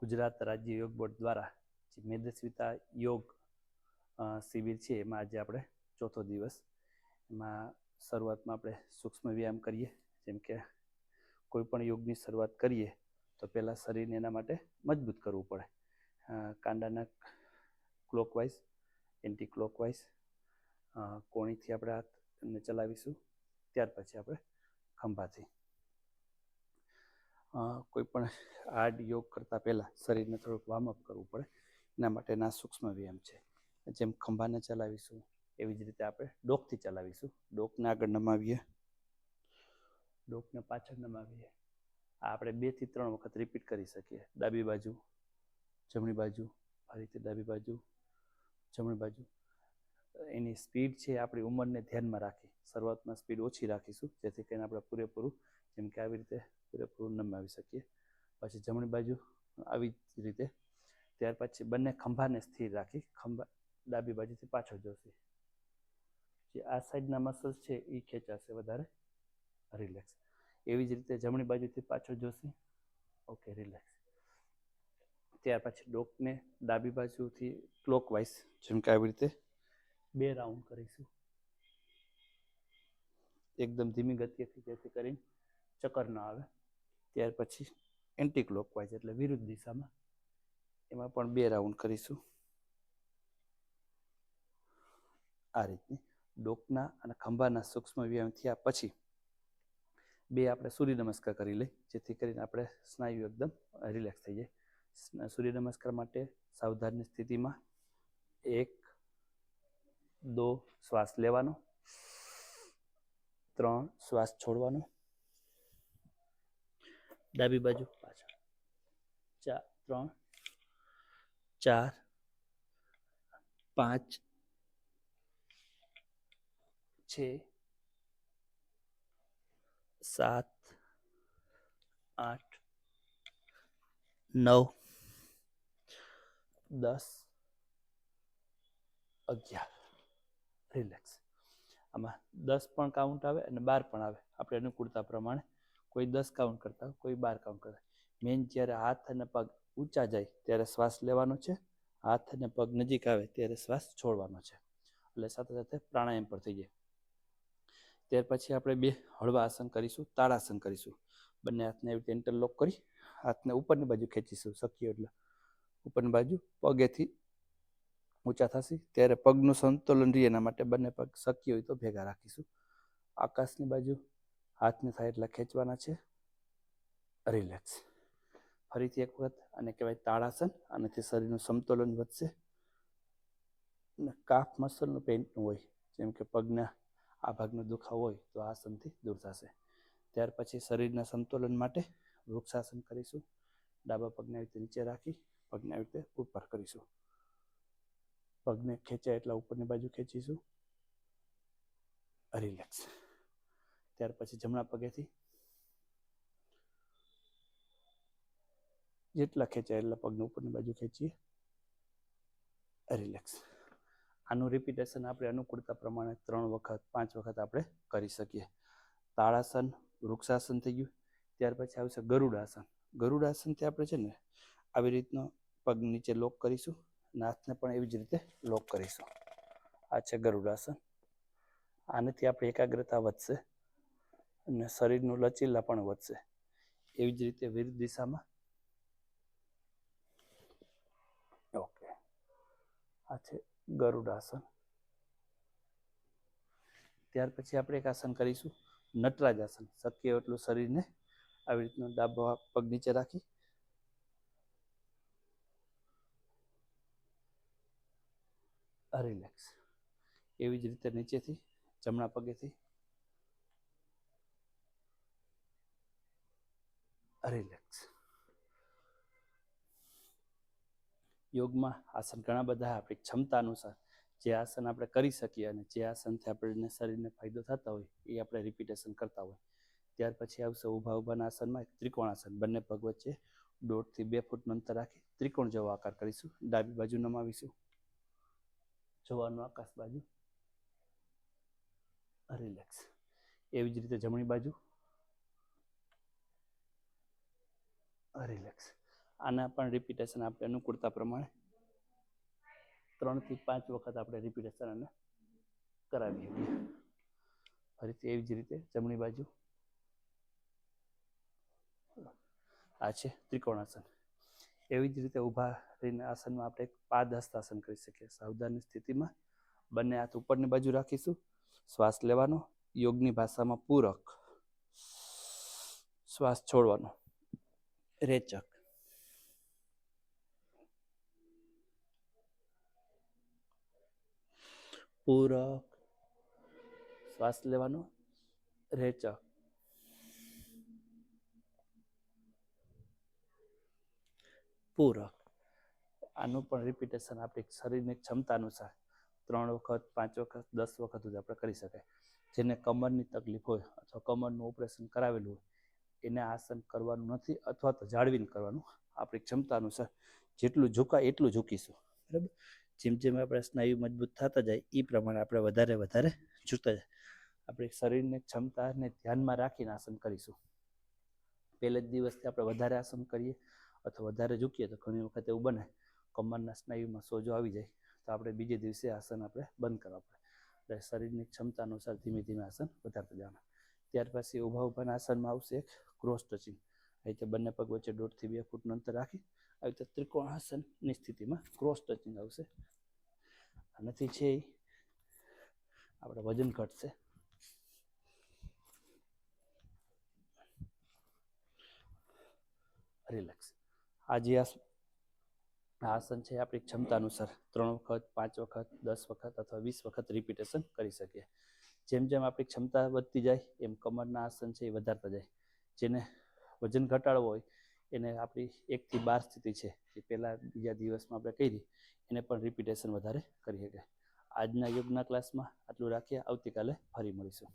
ગુજરાત રાજ્ય યોગ બોર્ડ દ્વારા જે મેદસ્વીતા યોગ શિબિર છે, એમાં આજે આપણે ચોથો દિવસ. એમાં શરૂઆતમાં આપણે સૂક્ષ્મ વ્યાયામ કરીએ. જેમ કે કોઈ યોગની શરૂઆત કરીએ, તો પહેલાં શરીરને એના માટે મજબૂત કરવું પડે. કાંડાના ક્લોકવાઇઝ એન્ટી ક્લોકવાઇઝ કોણીથી આપણે હાથને ચલાવીશું. ત્યાર પછી આપણે ખંભાથી કોઈ પણ હાર્ડ યોગ કરતાં પહેલાં શરીરને થોડુંક વોર્મઅપ કરવું પડે. એના માટેના સૂક્ષ્મ વ્યાયામ છે. જેમ ખંભાને ચલાવીશું, એવી જ રીતે આપણે ડોકથી ચલાવીશું. ડોકને આગળ નમાવીએ. ડોકને પાછળ નમાવીએ. આ આપણે બેથી ત્રણ વખત રિપીટ કરી શકીએ. ડાબી બાજુ, જમણી બાજુ ફરીથી ડાબી બાજુ, જમણી બાજુ. એની સ્પીડ છે આપણી ઉંમરને ધ્યાનમાં રાખી. શરૂઆતમાં સ્પીડ ઓછી રાખીશું, જેથી કરીને આપણે પૂરેપૂરું, જેમ કે આવી રીતે પૂરેપૂરું નમાવી શકીએ. પછી જમણી બાજુ આવી જ રીતે, ત્યાર પછી બંને ખંભાને સ્થિર રાખી ખંભા ડાબી બાજુથી પાછળ જોશે. જે આ સાઈડના મસલ્સ છે એ ખેંચાશે વધારે. રિલેક્સ એવી જ રીતે જમણી બાજુથી પાછળ જોશે. ઓકે રિલેક્સ ત્યાર પછી ડોકને ડાબી બાજુથી ક્લોકવાઇઝ જેમ કે આવી રીતે બે રાઉન્ડ કરીશું. એકદમ ધીમી ગતિએથી જેથી કરીને ચક્કર ન આવે. ત્યાર પછી એન્ટી ક્લોકવાઇઝ એટલે વિરુદ્ધ દિશામાં એમાં પણ બે રાઉન્ડ કરીશું. આ રીતની ડોકના અને ખંભાના સૂક્ષ્મ વ્યાયામ થયા પછી બે આપણે સૂર્ય નમસ્કાર કરી લઈ, જેથી કરીને આપણે સ્નાયુ એકદમ રિલેક્સ થઈ જાય. સૂર્ય નમસ્કાર માટે સાવધાનની સ્થિતિમાં એક, દો શ્વાસ લેવાનો ત્રણ શ્વાસ છોડવાનો. ડાબી બાજુ પાછળ. ચાર, ત્રણ, ચાર, પાંચ, છ, સાત, આઠ, નવ, દસ, અગિયાર. રિલેક્સ આમાં દસ પણ કાઉન્ટ આવે અને બાર પણ આવે. આપણે અનુકૂળતા પ્રમાણે કોઈ દસ કાઉન્ટ કરતા હોય, કોઈ બાર કાઉન્ટ કરતા મેઇન જ્યારે હાથ અને પગ ઊંચા જાય ત્યારે શ્વાસ લેવાનો છે. હાથ અને પગ નજીક આવે ત્યારે શ્વાસ છોડવાનો છે. એટલે સાથે સાથે પ્રાણાયામ પણ થઈ જાય. ત્યાર પછી આપણે બે હળવા આસન કરીશું તાળાસન કરીશું. બંને હાથને એવી રીતે ઇન્ટરલોક કરી, હાથને ઉપરની બાજુ ખેંચીશું શક્ય એટલે. ઉપરની બાજુ પગેથી ઊંચા થશે, ત્યારે પગનું સંતુલન રહે એના માટે બંને પગ શક્ય હોય તો ભેગા રાખીશું. આકાશની બાજુ હાથને થાય એટલા ખેંચવાના છે. રિલેક્સ ફરીથી એક વખત અને કહેવાય તાળાસન, આનાથી શરીરનું સંતુલન વધશે. અને કાફ મસલનું પેઇન્ટનું હોય, જેમ કે પગના આ ભાગનો દુખાવો હોય, તો આસનથી દૂર થશે. ત્યાર પછી શરીરના સંતુલન માટે વૃક્ષાસન કરીશું. ડાબા પગને આવી રીતે નીચે રાખી, પગને આવી રીતે ઉપર કરીશું. પગને ખેંચાય એટલા ઉપરની બાજુ ખેંચીશું. રિલેક્સ ત્યાર પછી જમણા પગેથી જેટલા ખેંચાય એટલા પગને ઉપરની બાજુ ખેંચીએ. રિલેક્સ આનું રિપીટેશન આપણે અનુકૂળતા પ્રમાણે ત્રણ વખત, પાંચ વખત આપણે કરી શકીએ. તાળાસન, વૃક્ષાસન થઈ ગયું. ત્યાર પછી આવશે ગરુડાસન. ગરુડાસનથી આપણે છે ને, આવી રીતનો પગ નીચે લોક કરીશું. અને હાથને પણ એવી જ રીતે લોક કરીશું. આ છે ગરુડાસન. આનાથી આપણી એકાગ્રતા વધશે અને શરીરનું લચીલા પણ વધશે. એવી જ રીતે વિરુદ્ધ દિશામાં. ઓકે. આ છે ગરુડાસન. ત્યાર પછી આપણે એક આસન કરીશું. નટરાજ આસન શક્ય એટલું શરીરને આવી રીતનું ડાબો પગ નીચે રાખી રિલેક્સ એવી જ રીતે નીચેથી, જમણા પગેથી. રિલેક્સ યોગમાં આસન ઘણા બધા આપણી ક્ષમતા અનુસાર જે આસન આપણે કરી શકીએ અને જે આસનથી આપણને શરીરને ફાયદો થતા હોય એ આપણે રિપીટેશન કરતા હોય. ત્યાર પછી આવશે ઊભા ઊભાના આસનમાં એક ત્રિકોણાસન બંને પગ વચ્ચે દોઢથી બે ફૂટનું અંતર રાખી ત્રિકોણ જેવો આકાર કરીશું. ડાબી બાજુ નમાવીશું. જોવાનું આકાશ બાજુ. રિલેક્સ એવી જ રીતે જમણી બાજુ. રિલેક્સ આના પણ રિપીટેશન આપણે અનુકૂળતા પ્રમાણે ત્રણથી પાંચ વખત આપણે રિપીટેશન અને કરાવીએ ફરીથી એવી જ રીતે જમણી બાજુ. આ છે ત્રિકોણાસન. એવી જ રીતે ઊભા રહીને આસનમાં આપણે એક પાદ હસ્તાસન કરી શકીએ. સાવધાની સ્થિતિમાં બંને હાથ ઉપરની બાજુ રાખીશું. શ્વાસ લેવાનો, યોગની ભાષામાં પૂરક. શ્વાસ છોડવાનો. રેચક. પૂરક. શ્વાસ લેવાનો, રેચક. પૂરક. આનું પણ રિપીટેશન આપણી શરીરની ક્ષમતા અનુસાર ત્રણ વખત, પાંચ વખત, દસ વખત સુધી આપણે કરી શકાય. જેને કમરની તકલીફ હોય અથવા કમરનું ઓપરેશન કરાવેલું હોય, એને આસન કરવાનું નથી અથવા તો જાળવીને કરવાનું આપણી ક્ષમતા અનુસાર. જેટલું ઝુકાય એટલું ઝૂકીશું. બરાબર? જેમ જેમ આપણે સ્નાયુ મજબૂત થતા જાય એ પ્રમાણે આપણે વધારે વધારે ઝૂકતા જાય. આપણે શરીરની ક્ષમતાને ધ્યાનમાં રાખીને આસન કરીશું. પહેલે જ દિવસથી આપણે વધારે આસન કરીએ અથવા વધારે ઝૂકીએ તો ઘણી વખત એવું બને, કમરના સ્નાયુમાં સોજો આવી જાય, તો આપણે બીજે દિવસે આસન આપણે બંધ કરવા પડે. એટલે શરીરની ક્ષમતા અનુસાર ધીમે ધીમે આસન વધારતા જવાના. ત્યાર પછી ઊભા ઊભાના આસનમાં આવશે એક ક્રોસ ટચિંગ આ રીતે બંને પગ વચ્ચે દોઢથી બે ફૂટનું અંતર રાખી, આવી રીતે ત્રિકોણ આસનની સ્થિતિમાં ક્રોસ ટચિંગ આવશે. આનાથી છે આપણે વજન ઘટશે. રિલેક્સ આ જે આ આસન છે આપણી ક્ષમતા અનુસાર ત્રણ વખત, પાંચ વખત, દસ વખત અથવા વીસ વખત રિપીટેશન કરી શકીએ. જેમ જેમ આપણી ક્ષમતા વધતી જાય, એમ કમરના આસન છે એ વધારતા જાય. જેને વજન ઘટાડવો હોય, એને આપણી એકથી બાર સ્થિતિ છે, એ પહેલાં બીજા દિવસમાં આપણે કરી, એને પણ રિપીટેશન વધારે કરી શકાય આજના યોગના ક્લાસમાં આટલું રાખીએ. આવતીકાલે ફરી મળીશું.